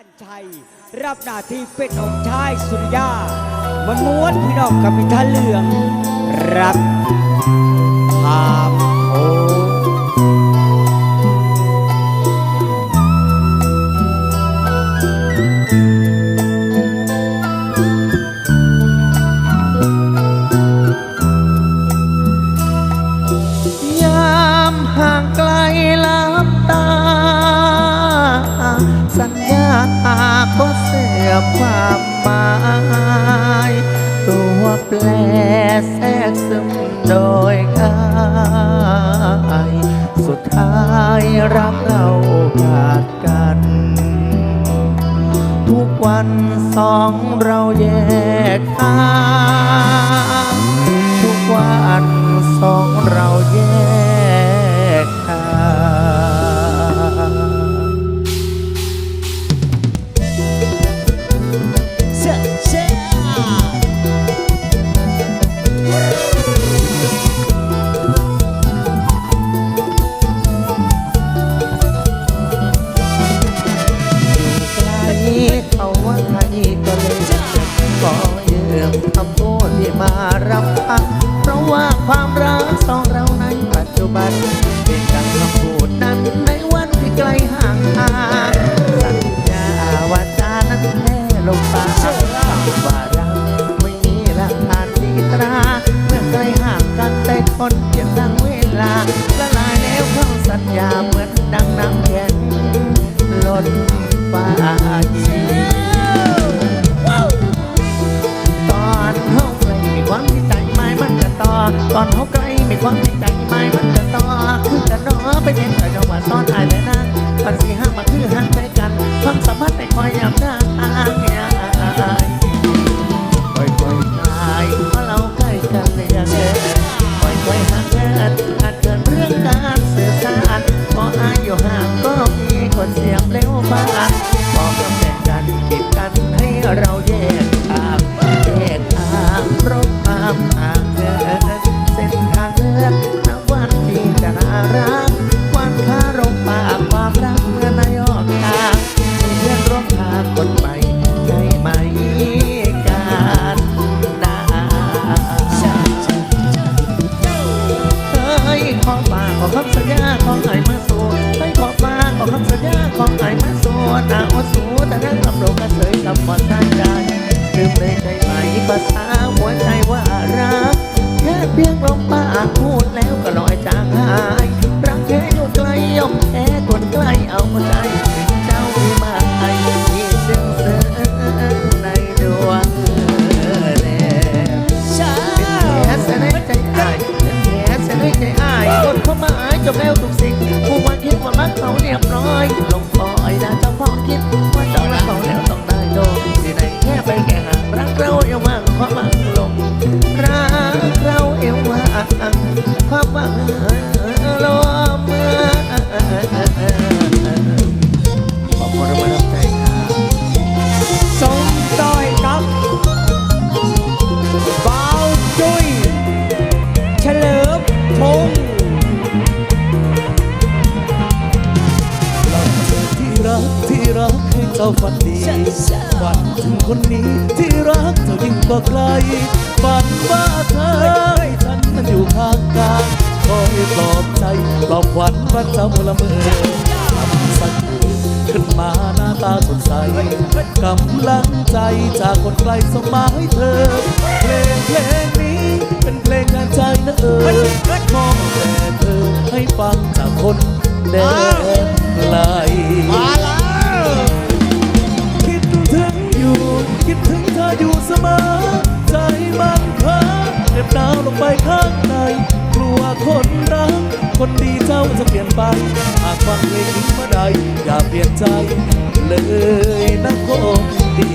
านชัย รับหน้าที่เป็นองค์ชายสุริยามันม้วนพี่น้องกับพิธาเหลือง รับ ฝันดีฝันถึงคนนี้ที่รักเธอยิ่งกว่าใครฝันว่าเธอให้ฉันนั้นอยู่ข้างกายคอยปลอบใจปลอบขวัญวันเจ้ามูลเมือทขึ้นมาหน้าตาสดใสกำลังใจจากคนไกลส่งมาให้เธอ เพลงเพลงนี้เป็นเพลงงานใจนะเออมองแต่เธอให้ฟังจากคนเดิ ฟัหากฟังเพลงนี้เมื่อใดอย่าเปลี่ยนใจ เลยนะคนดี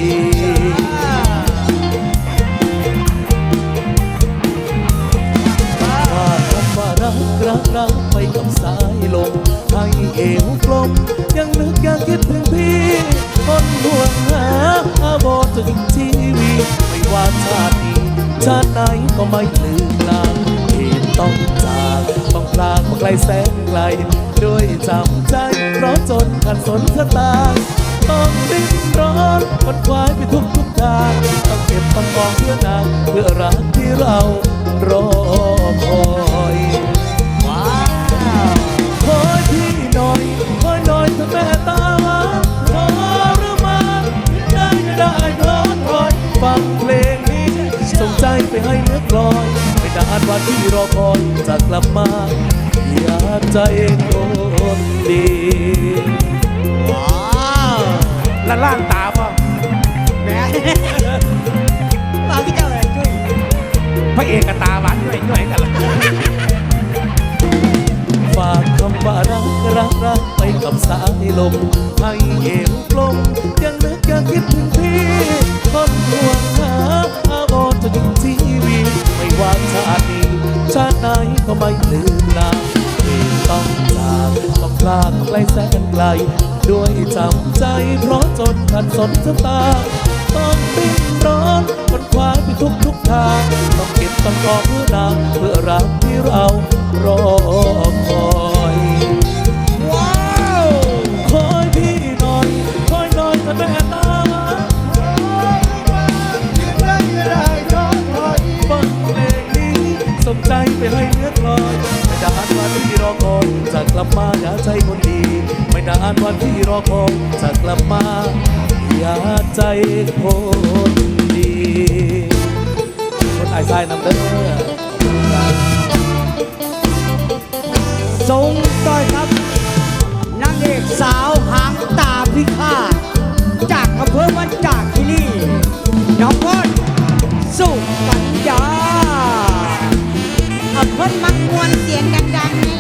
ว่ารักรักรักไปกับสายลมให้เอวกลม ยังนึกยังคิดถึงพี่ คนห่วงหาอาบอจนทีวีไม่ว่าชาตินี้ชาติไหนก็ไม่ลืม ไกลแสนไกล ด้วยจำใจร้อนจนขัดสนชตา ต้องดิ้นร้อนคนควายไปทุกทุกทางต้องเก็บต้องกองเพื่อนางเพื่อรักที่เรารอคอยว้าวคอยพี่หน่อยคอยหน่อยเธอแม่ตาลาขอหรือมาได้ได้ร้อนคอยฟังเพลงนี้ส่งใจไปให้เนื้อกลอย นานวันที่รอคอยจะกลับมาอยากใจคนดีว้าวละล่างตาป่ะแหมมาที่เจ้าเลยจุ้ยพระเอกกับตาหวานด้วยด้วยกันละฝากคำว่ารักรักรักไปกับสายลมให้เอวกลมยังนึกยังคิดถึงพี่คนห่วงหาอาโอจะถึงที วีไม่าชาตินี้ชาติไหนก็ไม่ลืมลาเองต้องจากต้องพลาดไกลแสนไกล ด้วยจำใจเพราะจนขัดสนชะตาต้องดิ้นร้อนคนควายไปทุกทุกทาง ต้องเก็บต้องรอเพื่อนางเพื่อรักที่เรารอคอย ไปให้เลือดลอยไม่นานวันที่รอคอยจะกลับมาอย่าใจคนดี ไม่นานวันที่รอคอยจะกลับมาอย่าใจคนดีคนไอ้ทรายนำเด้อทรงต่อยครับนางเอกสาวหางตาพิฆาตจากอำเภอมันจากคีรีน้องก้อนสุกัญญาเอา คนมักมวนเสียงดังๆ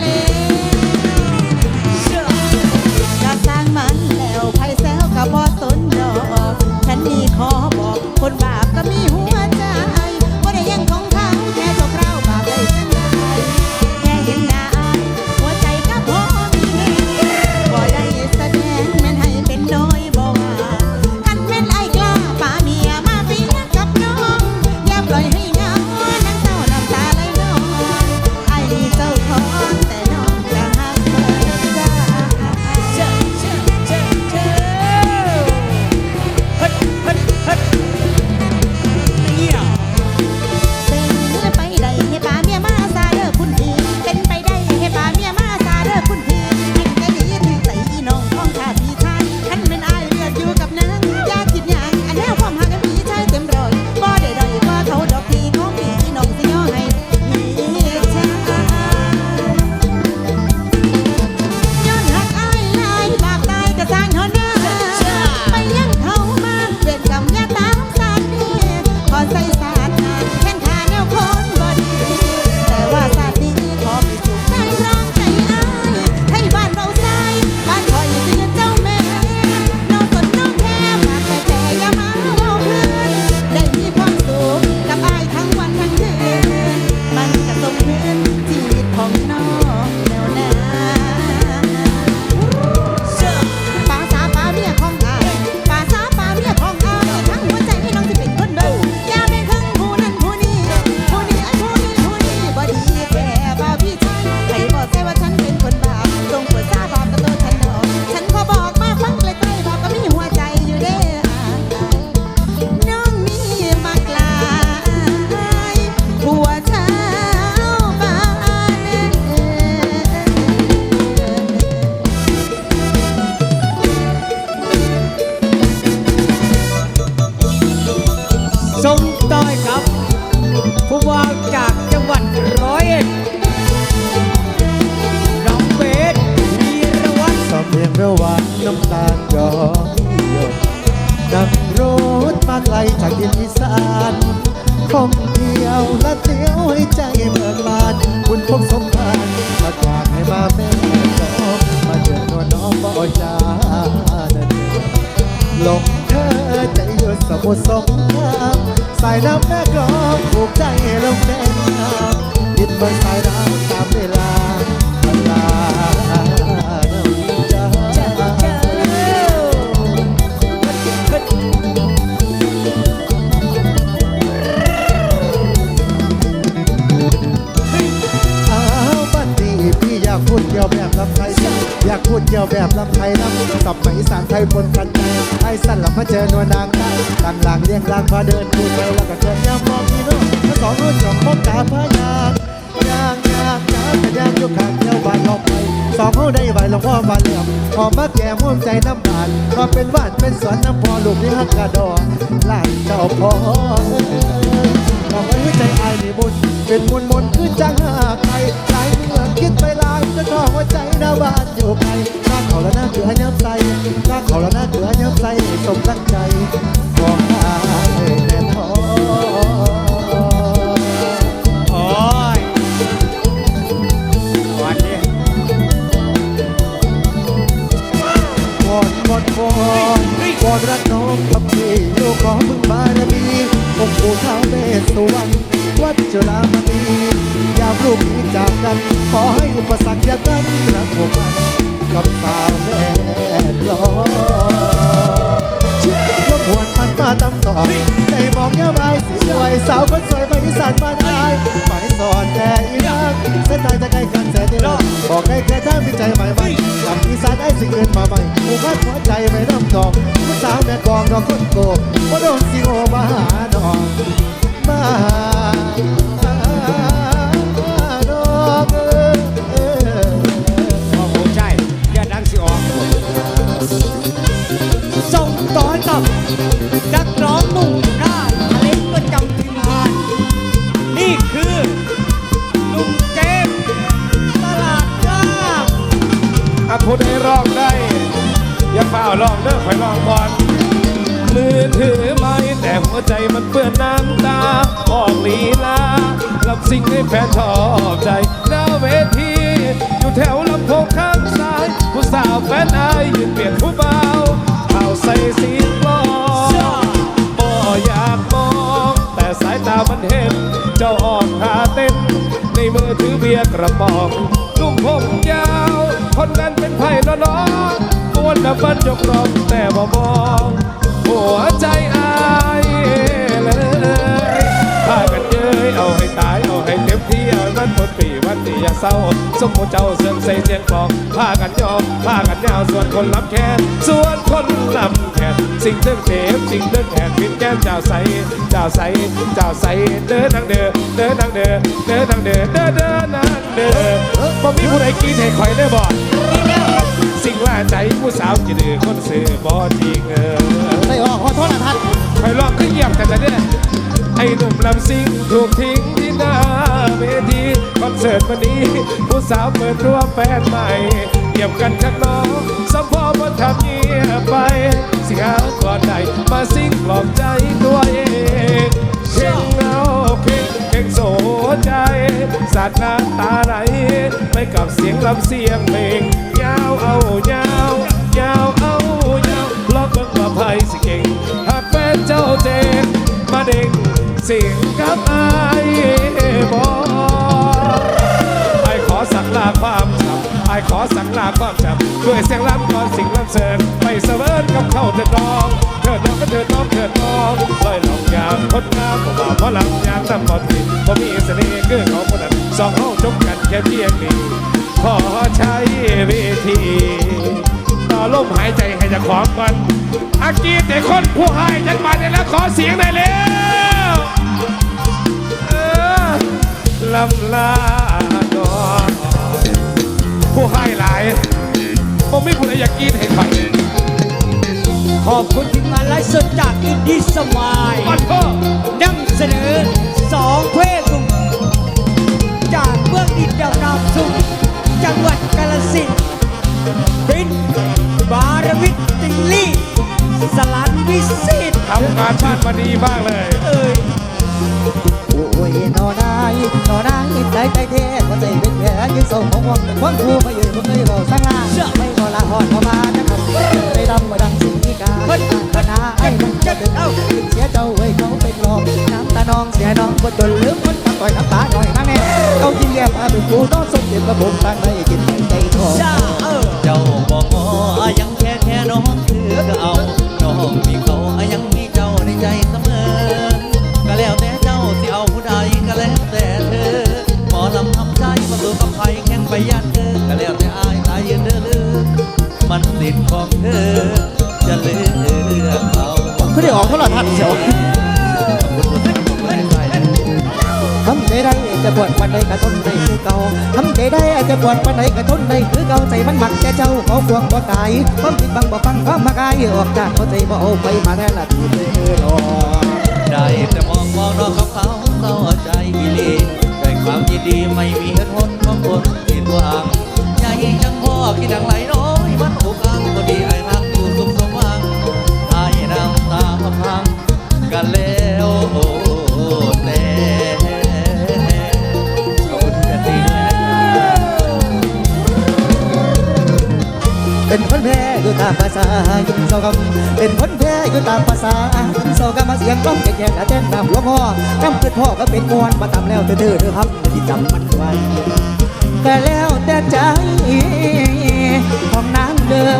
หลงเธอใจหยุดสมุทรสงครามสายน้ำแม่กลองผูกใจลงแดงน้ำดินบนสายน้ำตามเวลาเวลาน้ำใจอ้าวบัดนี้พี่อยากพูดเกี่ยวแบบลำไทย อยากพูดเกี่ยวแบบลำไทยลำสำไหมอีสานไทยปนกันใจไอ้สั้นหลับมาเจอนวลนางตั้งตั้งหลังเรียงรางพาเดินคู่ไปแล้วก็เกิดยามมองพี่น้องทั้งสองรุ่นสองพบตาพายางยางยางยางกระยางอยู่ข้างเดียวบานลงไปสองเขาได้ไหวลวงพ่อบานเหลี่ยมหอมมักแก่ห่วมใจน้ำบานมาเป็นบ้านเป็นสวนน้ำพอลูกที่ฮักกระดอลานเจ้าพ่อบอกไว้ให้ใจอายนี่บุญเป็นมุนมนคือจังหาใครหลาย มื่อคิดไปลายจะท้องว่าใจหน้าบ้านอยู่ไกลหน้าเขาแล้วหน้าเหลือให้ย้ำใจหน้าเขาแล้วหน้าเหลือให้ย้ำใจสมตั้งใจของอายแน่นอน อให้อุปสรรคอย่ากันรักผมมันกับสาวแม่ลอยลมหวนพันมาตำต่อในมองยามายสิสวยสาวคนสวยไปอีสานบ้านอายหมายสอนแต่อีนักเส้นทางจะใกล้กันแสนดีบอกให้แค่ทางมีใจใหม่ใหม่กลับอีสานได้สิ่งอื่นมาใหม่ผูกพันหัวใจไม่น้ำทองผู้สาวแม่กองดอกคนโกว่าโดนสิโอมาหาดอกมา ฝ้าร้องเด้อคอยร้องก่อนมือถือไม้แต่หัวใจมันเปื้อนน้ำตาออกลีลารับสิ่งให้แฟนชอบใจหน้าเวที อยู่แถวลำโพงข้างซ้ายผู้สาวแฟนอายยืนเปลี่ยนผู้เบาเข่าใส่สีกลองบ่อยากมอง แต่สายตามันเห็น เจ้าออกท่าเต้น ในมือถือเบียร์กระป๋องนุ่มผมยาว คนนั้นเป็นไผ่นอน้อง วนดับเบิลยกรอบแต่บ่มองหัวใจอายเลยพากันเย้ยเอาให้ตายเอาให้เต็มที่เอามันหมดปีวันที่อย่าเศร้าสมมุติเจ้าเสื่อมใส่เสียงกลองพากันยอมพากันยาวส่วนคนลำแคนส่วนคนลำแคนสิ่งเรื่องเทปสิ่งเรื่องแขนพินแก้มเจ้าใสเจ้าใสเจ้าใสเดินทางเดินเดินทางเดินเดินทางเดินเดินเดินนางเดินบ่มีผู้ใดกินให้ข่อยได้บ่ ว่าใจผู้สาวจะดื้อคนสื่อบ่จริงเออได้ออกขอโทษนะท่านไปลองขึ้นเหยียบกันจะเนี่ยไอ้หนุ่มลำซิงถูกทิ้งที่หน้าเวทีคอนเสิร์ตวันนี้ ผู้สาวเปิดตัวแฟนใหม่เหยียบกันข้างนอกสัมพอมันทำเงียบไปสิหาก่อนใดมาซิงปลอบใจตัวเองเพ่งเงาเพ่งเพ่งโสใจสาดน้ำตาไหลไปกับเสียงลำเสีย สียงกับไอ้บอกไอ้ขอสั่งลาความจำไอ้ขอสั่งลาความจำด้วยเสียงล้ำก่อนสิ่งล้ำเสริญไปเสวิร์นกับเข้าเถิดน้องเถิดน้องก็เถิดน้องเถิดน้องลอยหลอกยามคนงามบ่าวเพราะหลังยามตั้งบ่ติดบ่มีเสน่ห์เกื้อของคนนั้นสองเฮาจบกันแค่เพียงนี้ขอใช้เวทีต่อลมหายใจให้จะของก่อนอากีแต่คนผู้ให้จังมาเนี่ยแล้วขอเสียงหน่อยเร็ว ลำลาดอนผู้ให้หลายผมไม่ผู้ใดอยากกินให้ใครขอบคุณทีมงานไลฟ์สดจากอินดี้สมายมันก็นำเสนอสองเพลงหนุ่มจากเมืองดินดาวนาสุขจังหวัดกาฬสินธุ์บินบารวิทย์ติงลี่สลันวิสิตทำงานบ้านมาดีมากเลย เอ่ย โอ้ยนอนายนอนายใจใจเทหัวใจเป็นแผลยืนส่งของวังวังคูมายืนบนเลยบอกสังลาไม่ก็ลาหอดเข้ามาจะทำไปดำมาดังสิ่งที่การคณะไอ้มันจะเป็นเอ้าเสียเจ้าเว้ยเขาเป็นรองน้ำตาน้องเสียน้องก็จนลืมคนต่อยน้ำตาหน่อยมาแม่เขากินแย่มาเป็นกูน้องสมเด็จระบบตั้งไม่กินใจทองจ้าเอเจ้าบอกว่ายังแค่แค่น้องคือก็เอาน้องมีเขายังมีเจ้าในใจเสมอก็แล้วแต่เจ้าสิเอา ทันเชียวทำใจได้จะปวดปันใดกระทนได้คือเก่าทำใจได้จะปวดปันใดกระทนได้คือเก่าใจมันหมักแต่เจ้าเขาควงบ่ตายความผิดบังบ่ฟังความมากายออกจากหัวใจบ่เอาไปมาแท้ละทีเธอรอได้แต่มองมองนอกเขาเขาเข้าใจอีลีด้วยความยินดีไม่มีเหตุผลของคนผิดหวังอย่ายิงจังพ่อคิดดังไหากำเป็นคนแพ้อยู่ตามภาษายิ้มเศร้ากำมาเสียงกล้องแก่ๆแต่เต้นนำหัวงอน้ำเกิดพ่อก็เป็นมวนมาตำแล้วเธอเธอเธอครับที่จำมันไว้แต่แล้วแต่ใจของนางเด้อ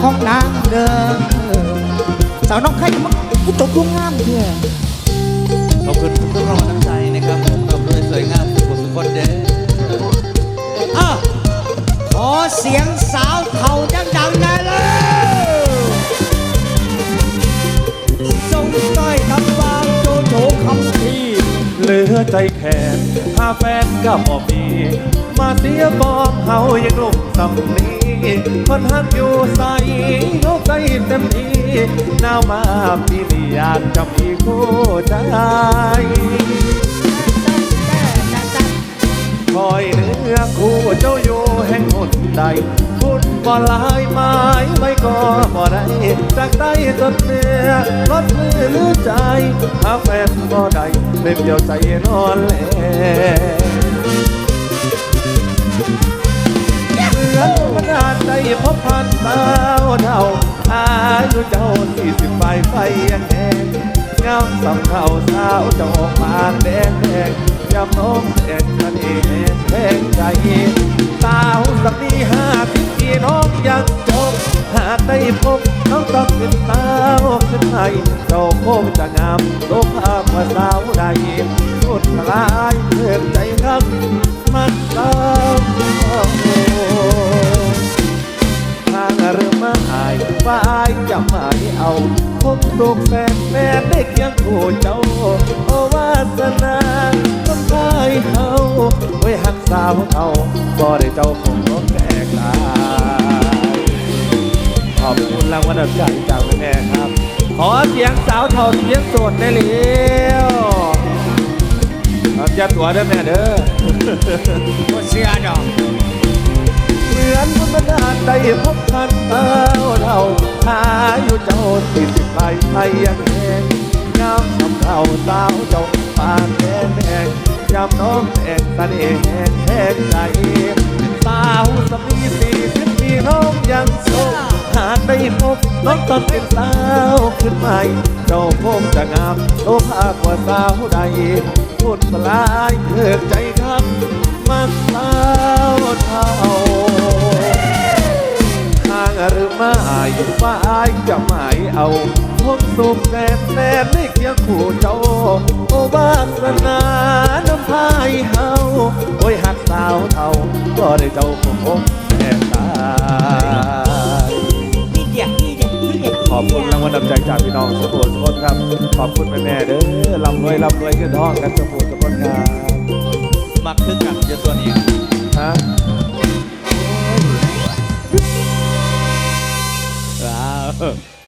ของนางเด้อสาวน้องไข่มันกูตกลงงามเถอะขอบคุณทุกกำลังน้ำใจนะครับผมขอบคุณสวยงามทุกคนทุกคนเด้ออ้าวขอเสียงสาว ใจแค้นหาแฟนก็บ่มี มาเสียบอกเฮายังลงสำนีคนหักอยู่ใสเขาใจเต็มที่หนาวมาปีนี้อยากจะมีคู่ใจ คอยเนื้อคู่เจ้าอยู่แห่งหนใดพูดบ่ลายไม้ไว้ก็บ่ได้จากใต้จนเหนือรถมือหรือใจหาแฟนบ่ได้เต็มเดียวใจนอนแลเหมือนมันอาจใจพบพันสาวเท่าอายุเจ้าสี่สิบปไฟยังแหงงามสำเท่าสาวเจ้าออกปากแดงแดง ยำน้องแดงทะเลแพงใจสาวสักนี้ห้าสิบปีน้องยังจบหากได้พบน้องต้องเป็นสาวขึ้นใหม่เจ้าคงจะงามโลกภาพว่าสาวใดสุดลายเพื่อใจรับมันสาวโอ้โหทางเริ่มมาอายว่าอายจะหมายเอา พบลูกแฟนแม่ได้เคียงคู่เจ้า โอวาสนาต้องพายเฮาไว้หักสาวเขาบ่ได้เจ้าคงร้องแก่กลายขอบคุณรางวัลน้ำใจจากแม่ครับ ขอเสียงสาวเท่าเสียงโสดได้เร็วเอาอย่าตัวเด้แม่เด้อก็เสียดอกเห มือนคนบันดาลได้พบกันเต้าเท่าหาอยู่เจ้าที่สิบไปไทยยังแหงงามสำเท่าสาวเจ้าปานแดงแดงยำน้องแดงตาเองแหงแหงใจสาวสมีสี่สิบปีน้องยังโสดหากได้พบน้องต้องเป็นสาวขึ้นใหม่เจ้าคงจะงามโตภาคกว่าสาวใดพูดปลายเกิดใจครับมันสาว ว่าอายจะหมายเอาพบสุขแสนแสนในเคียงคู่เจ้า โอวาสนาน้ำพายเฮาโอ้ยหักสาวเท่าก็ได้เจ้าคงอกแน่ตายนี่เดียนี่เดียนี่เดียขอบคุณรางวัลนำใจจากพี่น้องสมุทรสกลครับ ขอบคุณแม่แม่เด้อลำรวยลำรวยเงินทองกันสมุทรสกลครับมักคือกันเยอะตัวนี้ฮะ ว้าว